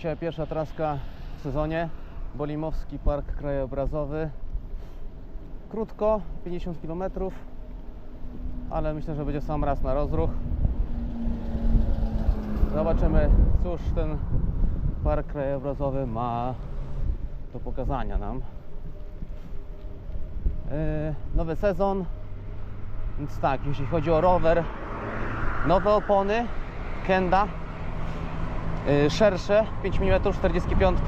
Dzisiaj pierwsza traska w sezonie. Bolimowski Park Krajobrazowy. Krótko, 50 km, ale myślę, że będzie sam raz na rozruch. Zobaczymy, cóż ten park krajobrazowy ma do pokazania nam. Yy, nowy sezon, więc tak, jeśli chodzi o rower, nowe opony, Kenda, szersze, 5 mm 45.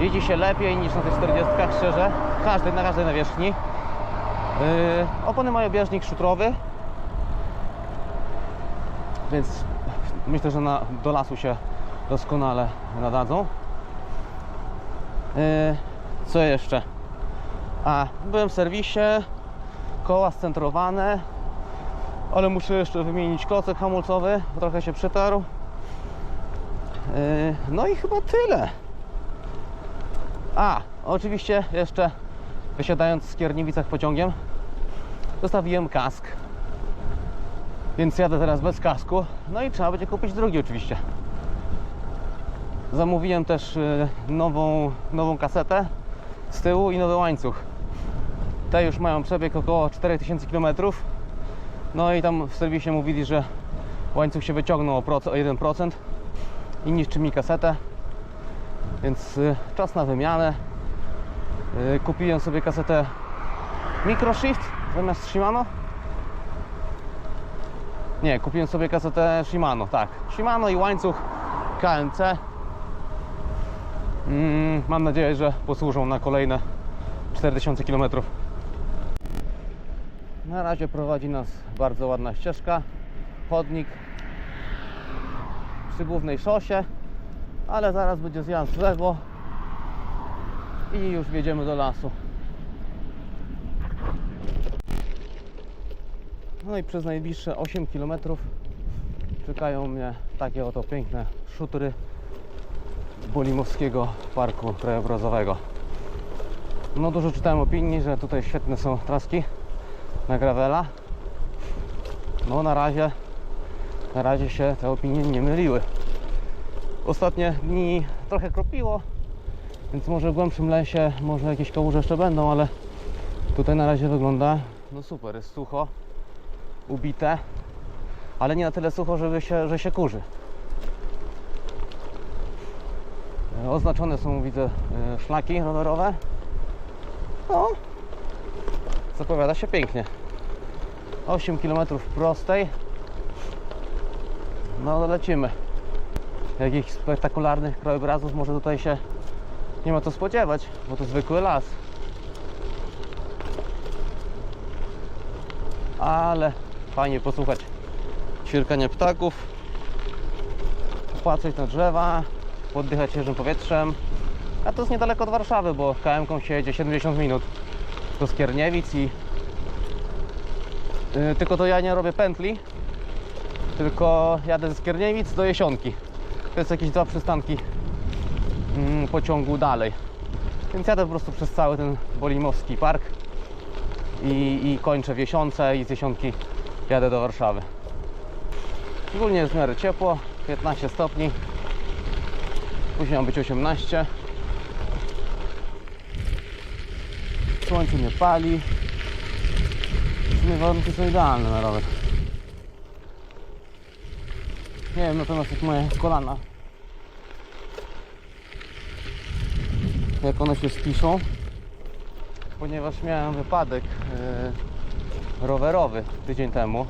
Jeździ się lepiej niż na tych 40, szczerze, każdy, na każdej nawierzchni. Yy, opony mają bieżnik szutrowy, więc myślę, że na, do lasu się doskonale nadadzą. Yy, co jeszcze? A, byłem w serwisie, koła scentrowane, ale muszę jeszcze wymienić klocek hamulcowy, trochę się przytarł. Yy, no i chyba tyle. A, oczywiście jeszcze wysiadając z Kierniewicach pociągiem zostawiłem kask. Więc jadę teraz bez kasku. No i trzeba będzie kupić drugi oczywiście. Zamówiłem też y, nową, nową kasetę z tyłu i nowy łańcuch. Te już mają przebieg około 4000 km. No i tam w serwisie mówili, że łańcuch się wyciągnął o 1% i niszczy mi kasetę. Więc y, czas na wymianę. Y, kupiłem sobie kasetę Microshift zamiast Shimano. Nie, kupiłem sobie kasetę Shimano, tak. Shimano i łańcuch KMC. Mm, mam nadzieję, że posłużą na kolejne 4000 km. Na razie prowadzi nas bardzo ładna ścieżka, chodnik przy głównej szosie, ale zaraz będzie zjazd w lewo i już wjedziemy do lasu. No i przez najbliższe 8 km czekają mnie takie oto piękne szutry Bolimowskiego Parku Krajobrazowego. No dużo czytałem opinii, że tutaj świetne są traski na gravela. No na razie na razie się te opinie nie myliły. Ostatnie dni trochę kropiło, więc może w głębszym lesie może jakieś kałuże jeszcze będą, ale tutaj na razie wygląda no super, jest sucho, ubite, ale nie na tyle sucho, żeby się, że się kurzy. E, Oznaczone są, widzę, e, szlaki rowerowe. No, zapowiada się pięknie. 8 km prostej. No, lecimy. Jakichś spektakularnych krajobrazów może tutaj się nie ma co spodziewać, bo to zwykły las. Ale fajnie posłuchać ćwierkania ptaków, patrzeć na drzewa, poddychać świeżym powietrzem. A to jest niedaleko od Warszawy, bo KM-ką się jedzie 70 minut do Skierniewic i yy, tylko to ja nie robię pętli, tylko jadę ze Skierniewic do Jesionki. To jest jakieś dwa przystanki mm, pociągu dalej. Więc jadę po prostu przez cały ten Bolimowski Park i, i kończę w Jesionce i z Jesionki jadę do Warszawy. Ogólnie jest w miarę ciepło, 15 stopni. Później ma być 18. Słońce nie pali. W sumie warunki są idealne na rower. Nie wiem natomiast jak moje kolana. Jak one się spiszą. Ponieważ miałem wypadek yy, rowerowy tydzień temu.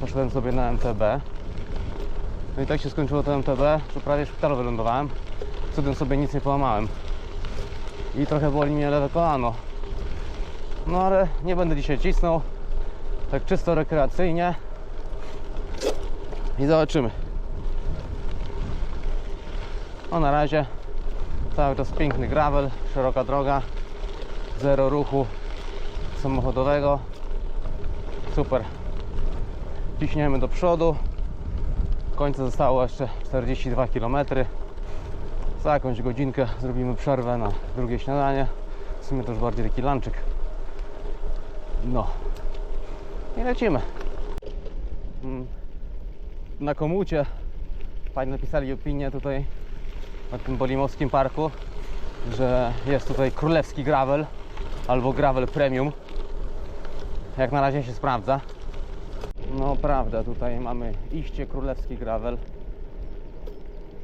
Poszedłem sobie na MTB. No i tak się skończyło to MTB, że prawie w szpitalu wylądowałem. Cudem sobie nic nie połamałem. I trochę boli mnie lewe kolano. No ale nie będę dzisiaj cisnął. Tak czysto rekreacyjnie. I zobaczymy. No na razie cały czas piękny gravel, szeroka droga, zero ruchu samochodowego. Super. Ciśniemy do przodu. W końcu zostało jeszcze 42 km. Za jakąś godzinkę zrobimy przerwę na drugie śniadanie. W sumie to już bardziej taki lunchik. No. I lecimy. Mm. Na komucie fajnie napisali opinię tutaj na tym Bolimowskim Parku, że jest tutaj królewski gravel albo gravel premium. Jak na razie się sprawdza. No prawda, tutaj mamy iście królewski gravel.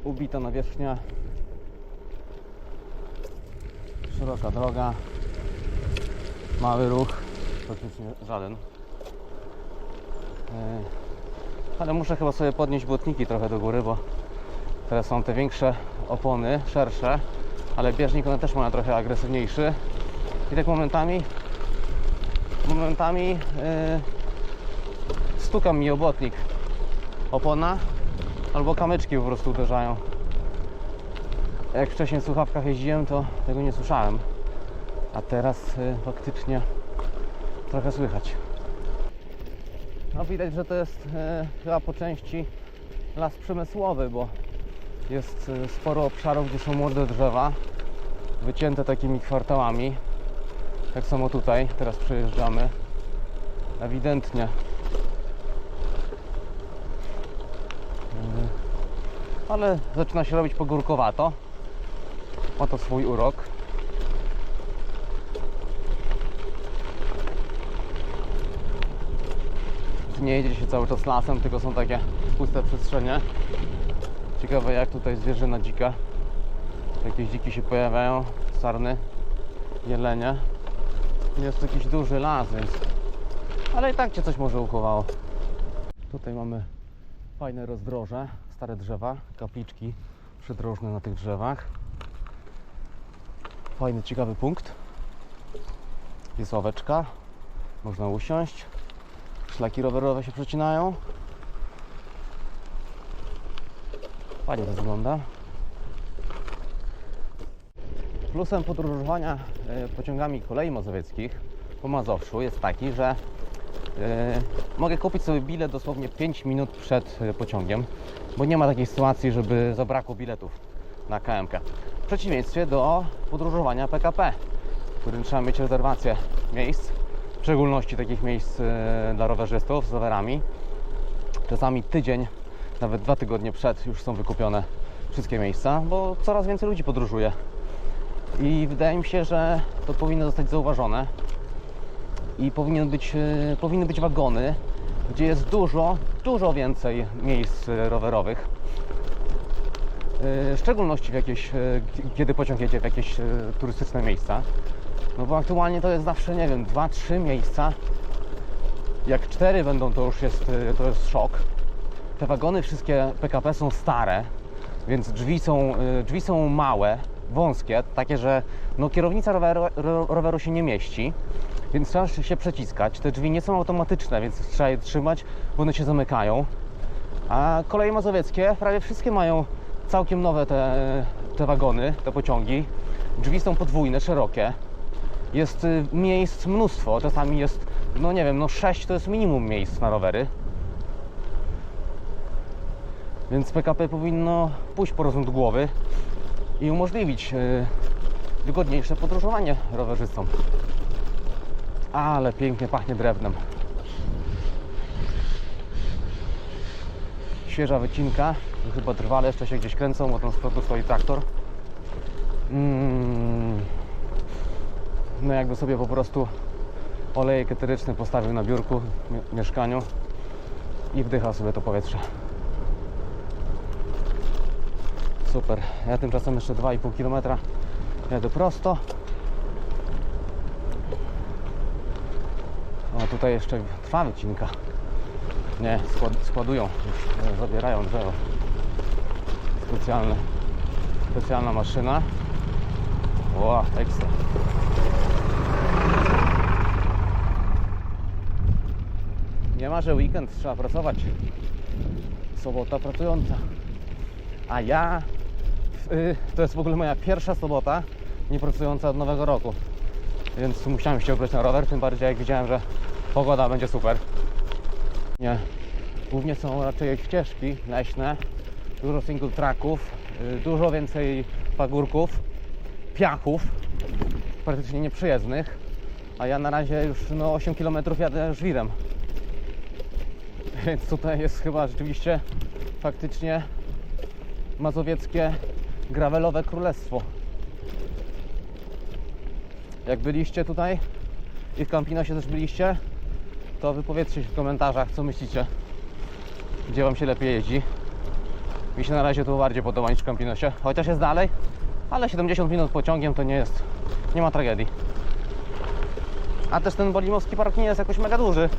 Ubita nawierzchnia. Szeroka droga. Mały ruch. Praktycznie żaden. E, Ale muszę chyba sobie podnieść błotniki trochę do góry, bo teraz są te większe opony, szersze, ale bieżnik one też mają trochę agresywniejszy. I tak momentami momentami yy, stuka mi obłotnik opona albo kamyczki po prostu uderzają. Jak wcześniej w słuchawkach jeździłem, to tego nie słyszałem. A teraz y, faktycznie trochę słychać. No widać, że to jest e, chyba po części las przemysłowy, bo jest e, sporo obszarów, gdzie są młode drzewa, wycięte takimi kwartałami. Tak samo tutaj, teraz przejeżdżamy. Ewidentnie. E, Ale zaczyna się robić pogórkowato. Ma to swój urok. nie jedzie się cały czas lasem, tylko są takie puste przestrzenie. Ciekawe jak tutaj zwierzyna dzika. Jakieś dziki się pojawiają, sarny, jelenie. Jest to jakiś duży las, więc... Ale i tak Cię coś może uchowało. Tutaj mamy fajne rozdroże, stare drzewa, kapliczki przydrożne na tych drzewach. Fajny, ciekawy punkt. Jest ławeczka, można usiąść. Szlaki rowerowe się przecinają. Fajnie to wygląda. Plusem podróżowania e, pociągami kolei mazowieckich po Mazowszu jest taki, że e, mogę kupić sobie bilet dosłownie 5 minut przed e, pociągiem, bo nie ma takiej sytuacji, żeby zabrakło biletów na KMK. W przeciwieństwie do podróżowania PKP, w którym trzeba mieć rezerwację miejsc w szczególności takich miejsc dla rowerzystów z rowerami. Czasami tydzień, nawet dwa tygodnie przed już są wykupione wszystkie miejsca, bo coraz więcej ludzi podróżuje. I wydaje mi się, że to powinno zostać zauważone i powinien być, e, powinny być wagony, gdzie jest dużo, dużo więcej miejsc e, rowerowych. E, W szczególności w jakieś, kiedy pociąg jedzie w jakieś turystyczne miejsca. No bo aktualnie to jest zawsze, nie wiem, 2-3 miejsca. Jak 4 będą, to już jest, to jest szok. Te wagony wszystkie PKP są stare, więc drzwi są, y, drzwi są małe, wąskie, takie, że no, kierownica roweru, ro- roweru się nie mieści, więc trzeba się przeciskać. Te drzwi nie są automatyczne, więc trzeba je trzymać, bo one się zamykają. A koleje mazowieckie prawie wszystkie mają całkiem nowe te, te wagony, te pociągi. Drzwi są podwójne, szerokie jest y, miejsc mnóstwo. Czasami jest, no nie wiem, no 6 to jest minimum miejsc na rowery. Więc PKP powinno pójść po rozum do głowy i umożliwić y, wygodniejsze podróżowanie rowerzystom. Ale pięknie pachnie drewnem. Świeża wycinka. Chyba trwale jeszcze się gdzieś kręcą, bo tam z przodu stoi traktor. Mm. No jakby sobie po prostu olejek eteryczny postawił na biurku w mie- mieszkaniu i wdychał sobie to powietrze. Super. Ja tymczasem jeszcze 2,5 km jadę prosto. O, tutaj jeszcze trwa wycinka. Nie, skład, składują, e, zabierają drzewo. Specjalne, specjalna maszyna. Ła, ekstra. Nie ma, że weekend trzeba pracować. Sobota pracująca. A ja. Y, to jest w ogóle moja pierwsza sobota nie pracująca od nowego roku. Więc musiałem się ubrać na rower, tym bardziej jak widziałem, że pogoda będzie super. Nie. Głównie są raczej ścieżki leśne, dużo single tracków, y, dużo więcej pagórków, piachów, praktycznie nieprzyjezdnych. A ja na razie już no, 8 km jadę żwirem. Więc tutaj jest chyba rzeczywiście faktycznie mazowieckie gravelowe królestwo. Jak byliście tutaj i w Campinosie też byliście, to wypowiedzcie się w komentarzach, co myślicie. Gdzie Wam się lepiej jeździ. Mi się na razie tu bardziej podoba niż w Campinosie, chociaż jest dalej, ale 70 minut pociągiem to nie jest, nie ma tragedii. A też ten Bolimowski Park nie jest jakoś mega duży,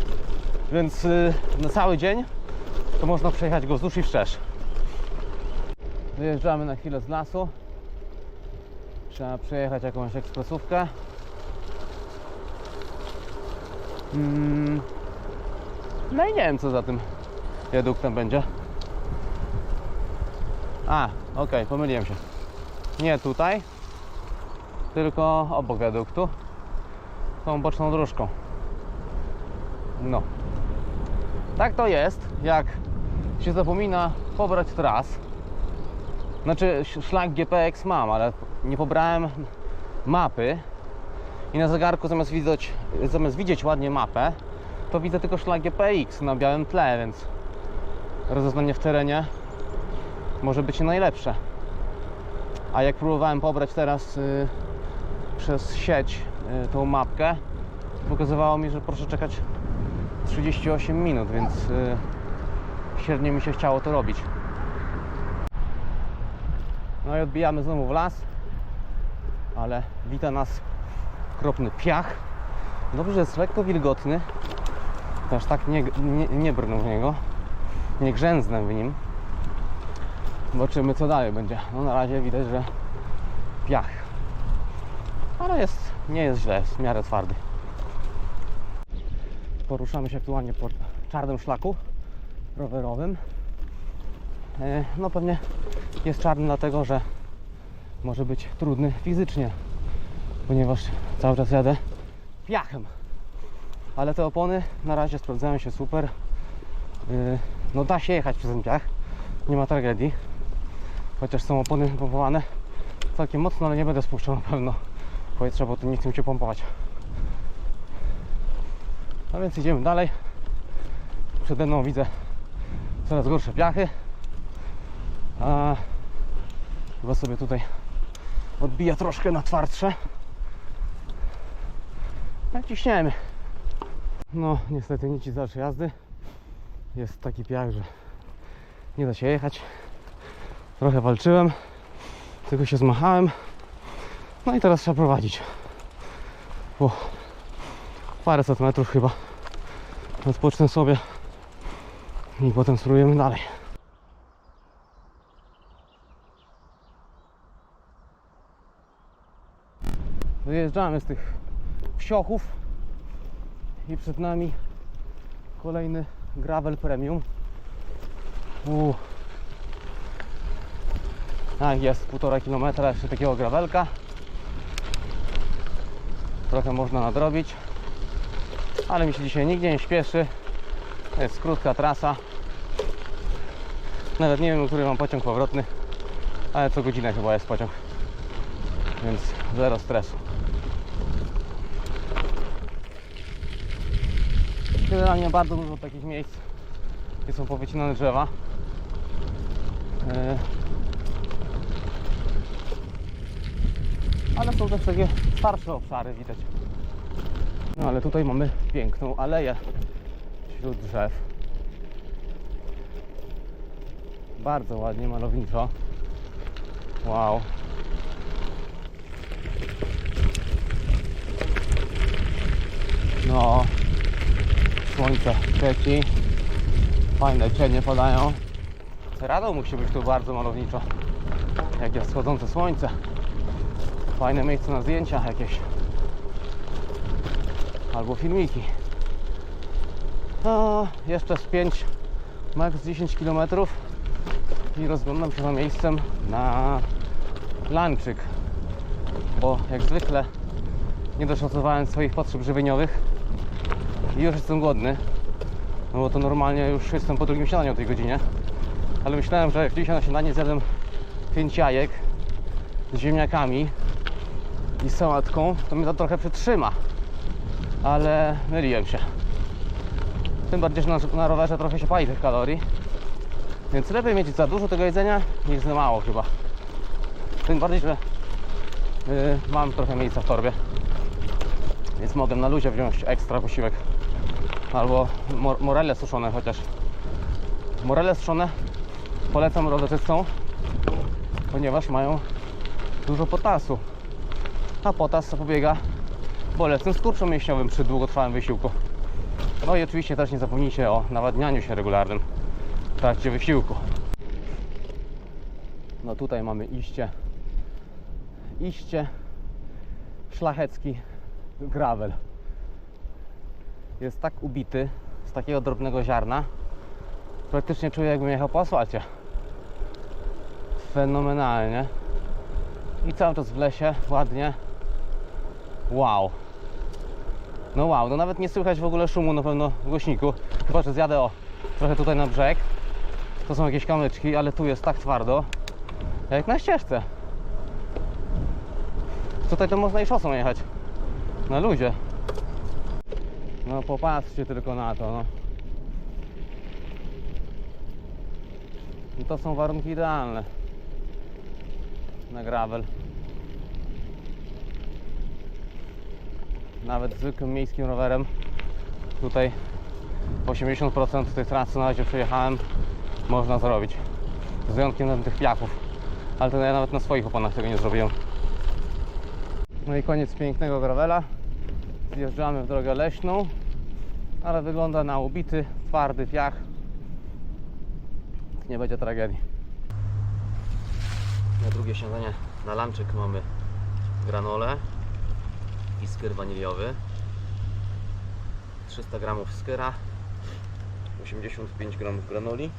więc yy, na cały dzień to można przejechać go wzdłuż i wszerz. Wyjeżdżamy na chwilę z lasu. Trzeba przejechać jakąś ekspresówkę. Mm. No i nie wiem co za tym wiaduktem będzie. A, okej, pomyliłem się. Nie tutaj, tylko obok wiaduktu. Tą boczną dróżką. No. Tak to jest, jak się zapomina pobrać tras. Znaczy sz- szlak GPX mam, ale nie pobrałem mapy i na zegarku zamiast widzieć, zamiast widzieć ładnie mapę, to widzę tylko szlak GPX na białym tle, więc rozeznanie w terenie może być najlepsze. A jak próbowałem pobrać teraz y, przez sieć y, tą mapkę, pokazywało mi, że proszę czekać 38 minut, więc y, średnio mi się chciało to robić. No i odbijamy znowu w las, ale wita nas okropny piach. Dobrze, że jest lekko wilgotny, to aż tak nie, nie, nie brnę w niego, nie grzęznę w nim. Zobaczymy co dalej będzie. No na razie widać, że piach. Ale jest, nie jest źle, jest w miarę twardy. Poruszamy się aktualnie po czarnym szlaku rowerowym. E, No pewnie jest czarny dlatego, że może być trudny fizycznie, ponieważ cały czas jadę piachem. Ale te opony na razie sprawdzają się super. Yy, No da się jechać przez ten piach, nie ma tragedii. Chociaż są opony pompowane całkiem mocno, ale nie będę spuszczał na pewno powietrza, bo to nie chcę się pompować. No więc idziemy dalej. Przede mną widzę coraz gorsze piachy. A chyba sobie tutaj odbija troszkę na twardsze. No ciśniemy. No niestety nic z dalszej jazdy. Jest taki piach, że nie da się jechać. Trochę walczyłem, tylko się zmachałem. No i teraz trzeba prowadzić. O, paręset metrów chyba. Odpocznę sobie i potem spróbujemy dalej. Wyjeżdżamy z tych wsiochów i przed nami kolejny gravel premium. U. Tak, jest półtora kilometra jeszcze takiego gravelka. Trochę można nadrobić, ale mi się dzisiaj nigdzie nie śpieszy. To jest krótka trasa. Nawet nie wiem, który mam pociąg powrotny, ale co godzinę chyba jest pociąg, więc zero stresu. Generalnie bardzo dużo takich miejsc, gdzie są powycinane drzewa. E, Ale są też takie starsze obszary widać. No ale tutaj mamy piękną aleję wśród drzew. Bardzo ładnie, malowniczo. Wow. No, słońce świeci, fajne cienie padają. Rado musi być tu bardzo malowniczo, jak jest wschodzące słońce. Fajne miejsce na zdjęcia jakieś. Albo filmiki. Jeszcze z 5, max 10 km i rozglądam się za miejscem na lanczyk. Bo jak zwykle nie doszacowałem swoich potrzeb żywieniowych i już jestem głodny. No bo to normalnie już jestem po drugim śniadaniu o tej godzinie. Ale myślałem, że jak dzisiaj na śniadanie zjadłem 5 jajek z ziemniakami i sałatką, to mnie to trochę przytrzyma. Ale myliłem się. Tym bardziej, że na, na rowerze trochę się pali tych kalorii. Więc lepiej mieć za dużo tego jedzenia niż za mało chyba. Tym bardziej, że yy, mam trochę miejsca w torbie. Więc mogę na luzie wziąć ekstra posiłek. Albo mor- morele suszone chociaż. Morele suszone polecam rowerzystom, ponieważ mają dużo potasu. A potas zapobiega bolesnym skurczom mięśniowym przy długotrwałym wysiłku. No i oczywiście też nie zapomnijcie o nawadnianiu się regularnym w trakcie wysiłku. No tutaj mamy iście, iście szlachecki gravel. Jest tak ubity z takiego drobnego ziarna, praktycznie czuję jakbym jechał po asfalcie. Fenomenalnie. I cały czas w lesie, ładnie. Wow. No wow, no nawet nie słychać w ogóle szumu na pewno w głośniku. Chyba, że zjadę o trochę tutaj na brzeg. To są jakieś kamyczki, ale tu jest tak twardo, jak na ścieżce. Tutaj to można i szosą jechać. Na luzie. No popatrzcie tylko na to, no. I to są warunki idealne na gravel. Nawet zwykłym miejskim rowerem tutaj 80% tej trasy na razie przejechałem można zrobić. Z wyjątkiem tych piachów. Ale to ja nawet na swoich oponach tego nie zrobiłem. No i koniec pięknego gravela. Zjeżdżamy w drogę leśną, ale wygląda na ubity, twardy piach. Nie będzie tragedii. Na drugie śniadanie na lanczyk mamy granole i skyr waniliowy. 300 gramów skyra, 85 gramów granoli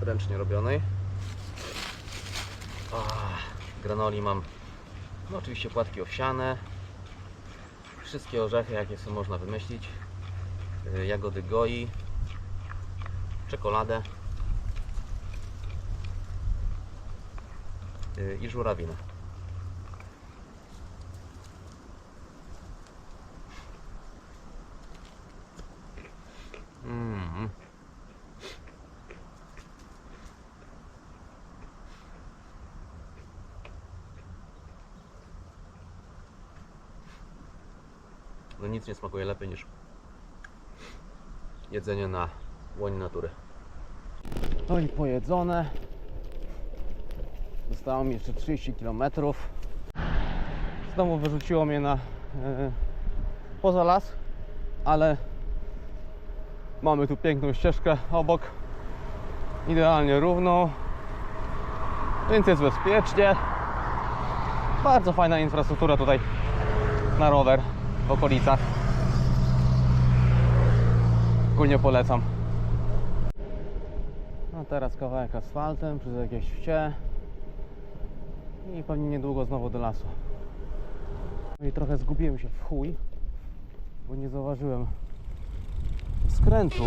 ręcznie robionej. Ach, granoli mam no oczywiście płatki owsiane, wszystkie orzechy jakie są można wymyślić, y, jagody goi, czekoladę y, i żurawinę. Mm. No nic nie smakuje lepiej niż jedzenie na łonie natury. No i pojedzone. Zostało mi jeszcze 30 km. Znowu wyrzuciło mnie na e, poza las, ale mamy tu piękną ścieżkę obok. Idealnie równą. Więc jest bezpiecznie. Bardzo fajna infrastruktura tutaj na rower w okolicach. Ogólnie polecam. A teraz kawałek asfaltem przez jakieś wcie i pewnie niedługo znowu do lasu. No i trochę zgubiłem się w chuj, bo nie zauważyłem skrętu.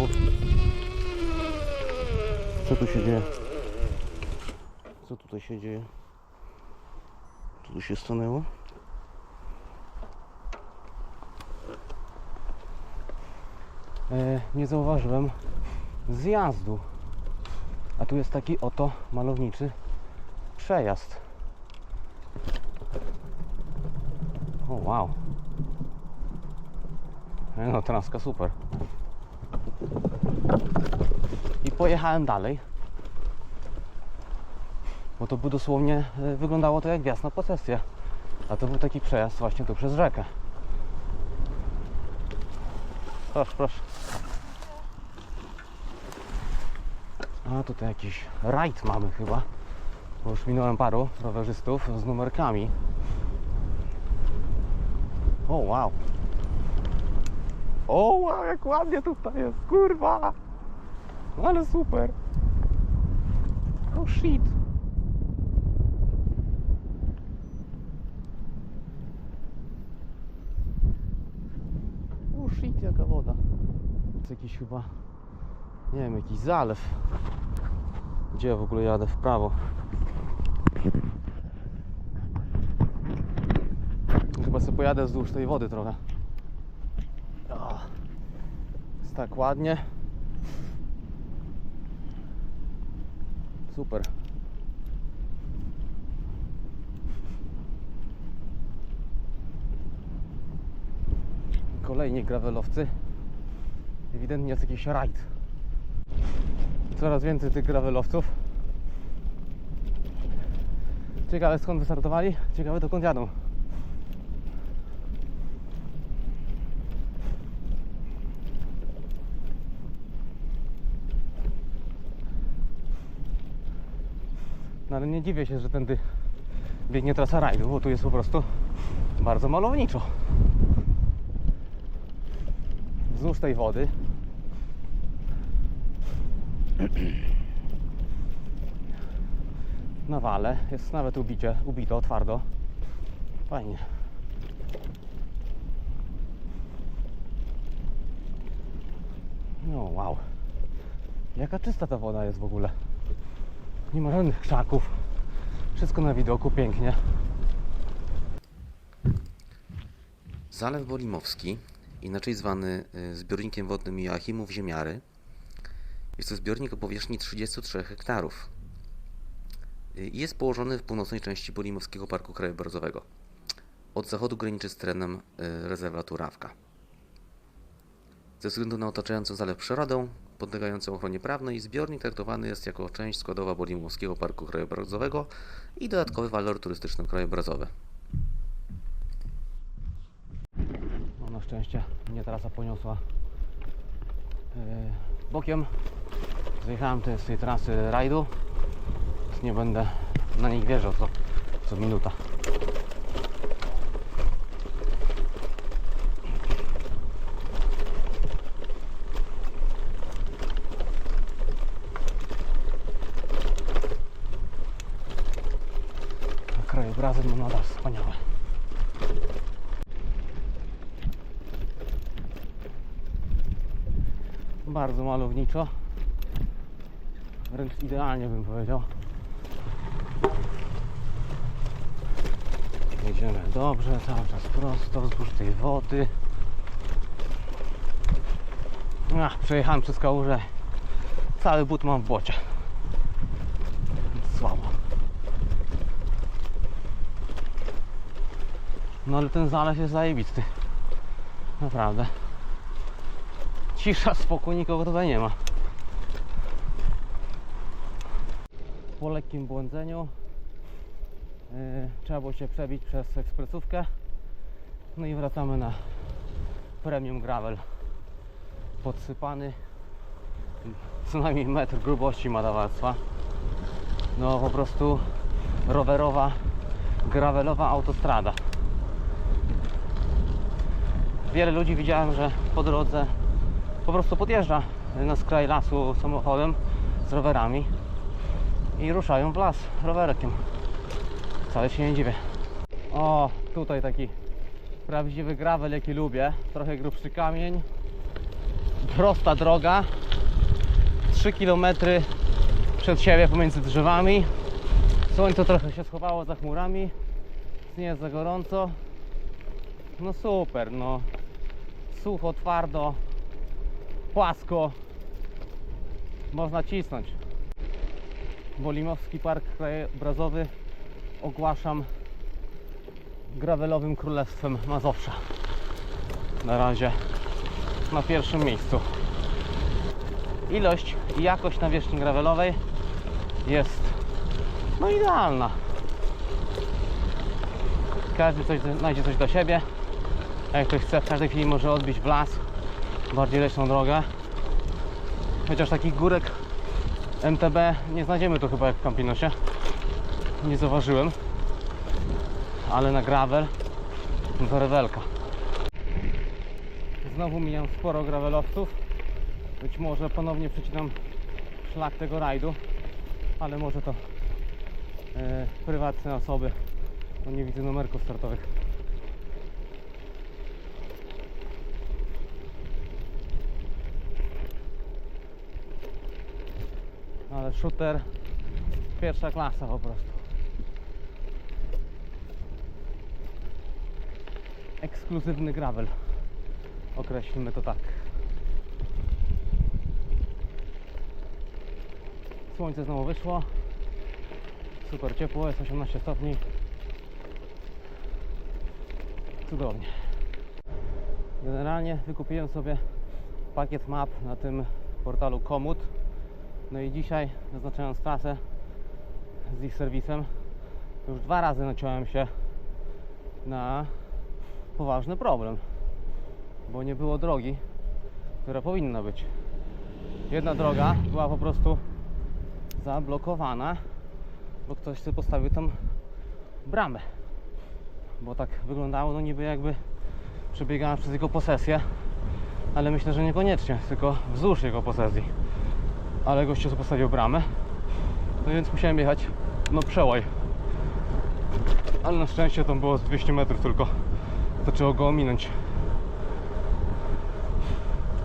Co tu się dzieje? Co tutaj się dzieje? Co tu się stanęło? Nie zauważyłem zjazdu. A tu jest taki oto malowniczy przejazd. O wow. No traska super. I pojechałem dalej. Bo to by dosłownie e, wyglądało to jak wjazd na. A to był taki przejazd właśnie tu przez rzekę. Proszę, proszę. A tutaj jakiś rajd mamy chyba. Bo już minąłem paru rowerzystów z numerkami. O wow. O wow, jak ładnie tutaj jest, kurwa. Ale super. Oh shit. O shit, jaka woda. To jest jakiś chyba, nie wiem, jakiś zalew. Gdzie ja w ogóle jadę? W prawo. Chyba sobie pojadę wzdłuż tej wody trochę. Jest tak ładnie. Super. Kolejni gravelowcy. Ewidentnie jest jakiś rajd. Coraz więcej tych gravelowców. Ciekawe skąd wystartowali, ciekawe dokąd jadą. No ale nie dziwię się, że tędy biegnie trasa rajdu, bo tu jest po prostu bardzo malowniczo. Wzdłuż tej wody na wale jest nawet ubicie, ubito twardo. Fajnie. No wow. Jaka czysta ta woda jest w ogóle. Nie ma żadnych krzaków. Wszystko na widoku, pięknie. Zalew Bolimowski, inaczej zwany y, zbiornikiem wodnym Joachimów Ziemiary, jest to zbiornik o powierzchni 33 hektarów. Jest położony w północnej części Bolimowskiego Parku Krajobrazowego. Od zachodu graniczy z terenem y, rezerwatu Rawka. Ze względu na otaczającą zalew przyrodę, podlegającą ochronie prawnej, zbiornik traktowany jest jako część składowa Bolimowskiego Parku Krajobrazowego i dodatkowy walor turystyczno-krajobrazowy. No na szczęście mnie trasa poniosła yy, bokiem. Zjechałem z tej trasy rajdu. Nie będę na nich wjeżdżał co, co minuta. A Krajobrazy no nadal wspaniałe. Bardzo malowniczo. Wręcz idealnie bym powiedział. Jedziemy dobrze, cały czas prosto wzdłuż tej wody. Ach, przejechałem przez kałużę. Cały but mam w błocie. Słabo. No ale ten zalew jest zajebisty. Naprawdę. Cisza, spokój, nikogo tutaj nie ma. Po lekkim błądzeniu yy, trzeba było się przebić przez ekspresówkę. No i wracamy na premium gravel. Podsypany co najmniej metr grubości ma ta warstwa. No po prostu rowerowa, gravelowa autostrada. Wiele ludzi widziałem, że po drodze po prostu podjeżdża na skraj lasu samochodem z rowerami i ruszają w las rowerkiem. Wcale się nie dziwię. O, tutaj taki prawdziwy gravel, jaki lubię. Trochę grubszy kamień. Prosta droga. 3 km przed siebie pomiędzy drzewami. Słońce trochę się schowało za chmurami. Nie jest za gorąco. No super, no. Sucho, twardo, płasko. Można cisnąć. Bolimowski Park Krajobrazowy ogłaszam gravelowym królestwem Mazowsza. Na razie na pierwszym miejscu. Ilość i jakość nawierzchni gravelowej jest no idealna. Każdy coś, znajdzie coś dla siebie. Jak ktoś chce, w każdej chwili może odbić w las, bardziej leśną drogę. Chociaż takich górek MTB nie znajdziemy tu chyba jak w Campinosie. Nie zauważyłem. Ale na gravel no to rewelka. Znowu mijam sporo gravelowców. Być może ponownie przecinam szlak tego rajdu, ale może to e, prywatne osoby, bo nie widzę numerków startowych. Ale shooter pierwsza klasa po prostu. Ekskluzywny gravel. Określmy to tak. Słońce znowu wyszło. Super ciepło, jest 18 stopni. Cudownie. Generalnie wykupiłem sobie pakiet map na tym portalu Komut. No i dzisiaj, zaznaczając trasę z ich serwisem, już dwa razy naciąłem się na poważny problem, bo nie było drogi, która powinna być. Jedna droga była po prostu zablokowana, bo ktoś sobie postawił tam bramę. Bo tak wyglądało, no niby jakby przebiegała przez jego posesję, ale myślę, że niekoniecznie, tylko wzdłuż jego posesji. Ale gościu postawił bramę, no więc musiałem jechać no przełaj. Ale na szczęście tam było z 200 metrów tylko, to trzeba go ominąć.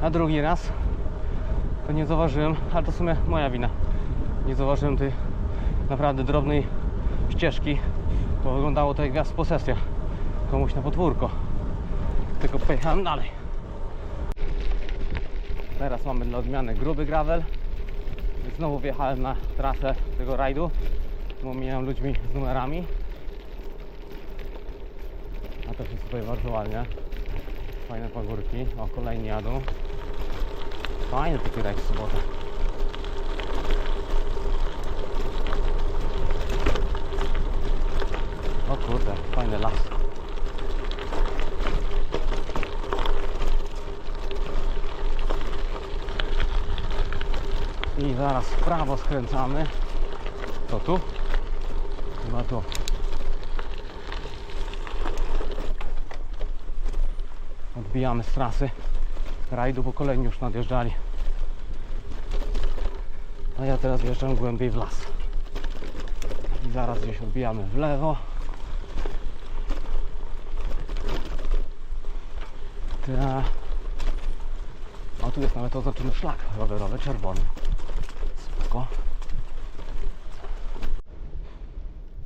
A drugi raz to nie zauważyłem, ale to w sumie moja wina. Nie zauważyłem tej naprawdę drobnej ścieżki, bo wyglądało to jak wjazd w posesję komuś na podwórko. Tylko pojechałem dalej. Teraz mamy dla odmiany gruby gravel. Znowu wjechałem na trasę tego rajdu, bo mijam ludźmi z numerami. A to jest tutaj bardzo ładnie. Fajne pagórki. O, kolejni jadą. Fajny taki rajd w sobotę. O kurde, fajny las. I zaraz w prawo skręcamy. To tu? Chyba tu. Odbijamy z trasy rajdu, bo kolejni już nadjeżdżali. A ja teraz wjeżdżam głębiej w las. I zaraz gdzieś odbijamy w lewo. Ta. O, tu jest nawet oznaczony szlak rowerowy, czerwony. Spoko.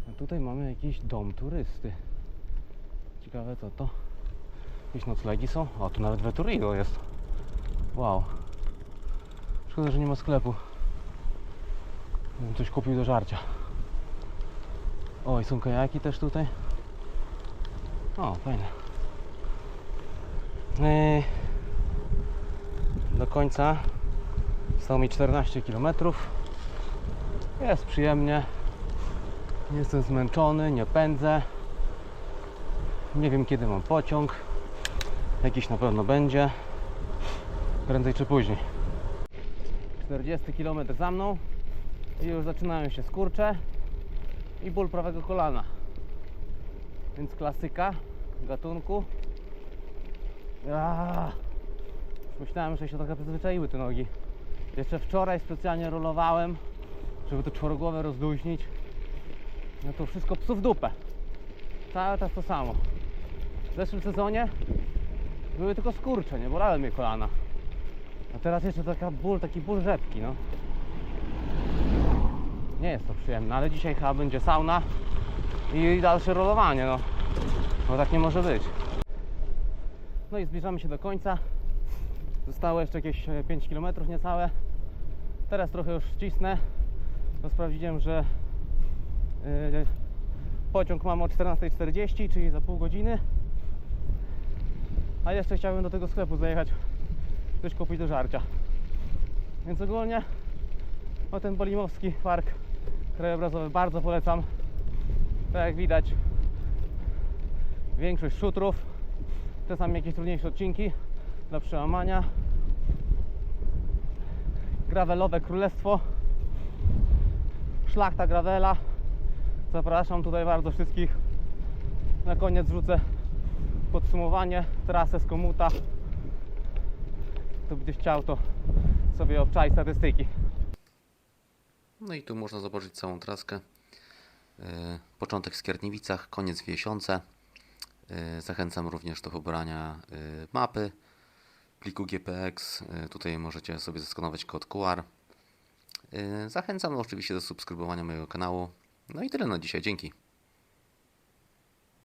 A tutaj mamy jakiś dom turysty. Ciekawe co to. Jakieś noclegi są? O, tu nawet Veturigo jest. Wow. Szkoda, że nie ma sklepu. Bym coś kupił do żarcia. O, i są kajaki też tutaj. O, fajne. Yy, do końca zostało mi 14 km. Jest przyjemnie. Nie jestem zmęczony, nie pędzę. Nie wiem kiedy mam pociąg. Jakiś na pewno będzie. Prędzej czy później. 40 km za mną i już zaczynają się skurcze i ból prawego kolana. Więc klasyka gatunku. Ja. Myślałem, że się trochę przyzwyczaiły te nogi. Jeszcze wczoraj specjalnie rolowałem, żeby to czworogłowe rozluźnić. No to wszystko psów dupę. Cały czas to samo. W zeszłym sezonie były tylko skurcze, nie bolały mnie kolana. A teraz jeszcze taka ból, taki ból rzepki, no. Nie jest to przyjemne, ale dzisiaj chyba będzie sauna i dalsze rolowanie, no. Bo tak nie może być. No i zbliżamy się do końca. Zostało jeszcze jakieś e, 5 km niecałe. Teraz trochę już ścisnę. To sprawdziłem, że pociąg mam o 14.40, czyli za pół godziny. A jeszcze chciałbym do tego sklepu zajechać, coś kupić do żarcia. Więc ogólnie o ten Bolimowski Park Krajobrazowy bardzo polecam. Tak jak widać, większość szutrów, czasami jakieś trudniejsze odcinki do przełamania. Gravelowe królestwo, szlachta gravela. Zapraszam tutaj bardzo wszystkich. Na koniec wrzucę podsumowanie, trasę z komuta. Kto będzie chciał, to sobie obczaj statystyki. No i tu można zobaczyć całą traskę. E, Początek w Skierniewicach, koniec w Jesiące. E, Zachęcam również do pobrania e, mapy, pliku GPX. Tutaj możecie sobie zeskanować kod QR. Zachęcam oczywiście do subskrybowania mojego kanału. No i tyle na dzisiaj. Dzięki.